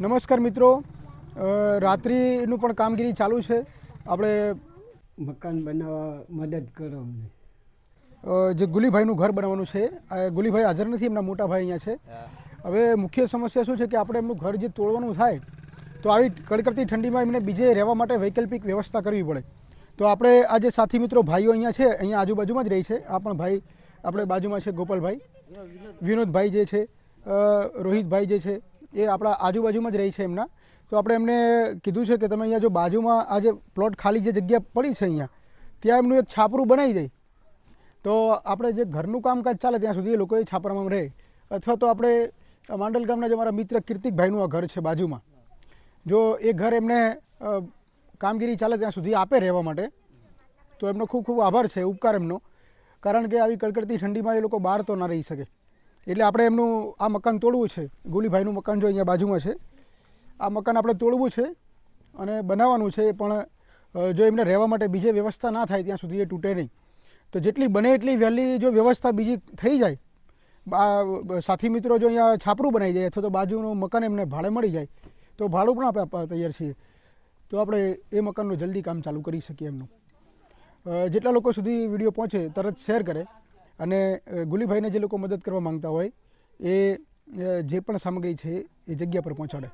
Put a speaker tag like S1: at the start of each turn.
S1: નમસ્કાર મિત્રો. રાત્રિનું પણ કામગીરી ચાલુ છે. આપણે
S2: મકાન બનાવવા મદદ કરો અમને.
S1: જે ગુલીભાઈનું ઘર બનાવવાનું છે આ ગુલીભાઈ હાજર નથી એમના મોટા ભાઈ અહીંયા છે. હવે મુખ્ય સમસ્યા શું છે કે આપણે એમનું ઘર જે તોડવાનું થાય તો આવી કડકડતી ઠંડીમાં એમને બીજે રહેવા માટે વૈકલ્પિક વ્યવસ્થા કરવી પડે. તો આપણે આ જે સાથી મિત્રો ભાઈઓ અહીંયા છે અહીંયા આજુબાજુમાં જ રહી છે. આ પણ ભાઈ આપણે બાજુમાં છે ગોપાલભાઈ. વિનોદભાઈ જે છે રોહિતભાઈ જે છે એ આપણા આજુબાજુમાં જ રહી છે એમના. તો આપણે એમને કીધું છે કે તમે અહીંયા જો બાજુમાં આ જે પ્લોટ ખાલી જે જગ્યા પડી છે અહીંયા, ત્યાં એમનું એક છાપરું બનાવી દે. તો આપણે જે ઘરનું કામકાજ ચાલે ત્યાં સુધી એ લોકો એ છાપરામાં રહે. અથવા તો આપણે માંડલ ગામના જે મારા મિત્ર કીર્તિકભાઈનું આ ઘર છે બાજુમાં. જો એ ઘર એમને કામગીરી ચાલે ત્યાં સુધી આપે રહેવા માટે, તો એમનો ખૂબ ખૂબ આભાર છે, ઉપકાર એમનો. કારણ કે આવી કડકડતી ઠંડીમાં એ લોકો બહાર તો ના રહી શકે. એટલે આપણે એમનું આ મકાન તોડવું છે. ગુલીભાઈનું મકાન જો અહીંયા બાજુમાં છે. આ મકાન આપણે તોડવું છે અને બનાવવાનું છે પણ જો એમને રહેવા માટે બીજે વ્યવસ્થા ના થાય ત્યાં સુધી એ તૂટે નહીં. તો જેટલી બને એટલી વહેલી જો વ્યવસ્થા બીજી થઈ જાય આ સાથી મિત્રો જો અહીંયા છાપરું બનાવી જાય અથવા તો બાજુનું મકાન એમને ભાડે મળી જાય, તો ભાડું પણ આપણે આપવા તૈયાર છીએ. તો આપણે એ મકાનનું જલ્દી કામ ચાલુ કરી શકીએ એમનું. જેટલા લોકો સુધી વીડિયો પહોંચે તરત શેર કરે. અને ગુલીભાઈને જે લોકો મદદ કરવા માંગતા હોય, એ જે પણ સામગ્રી છે એ જગ્યા પર પહોંચાડે.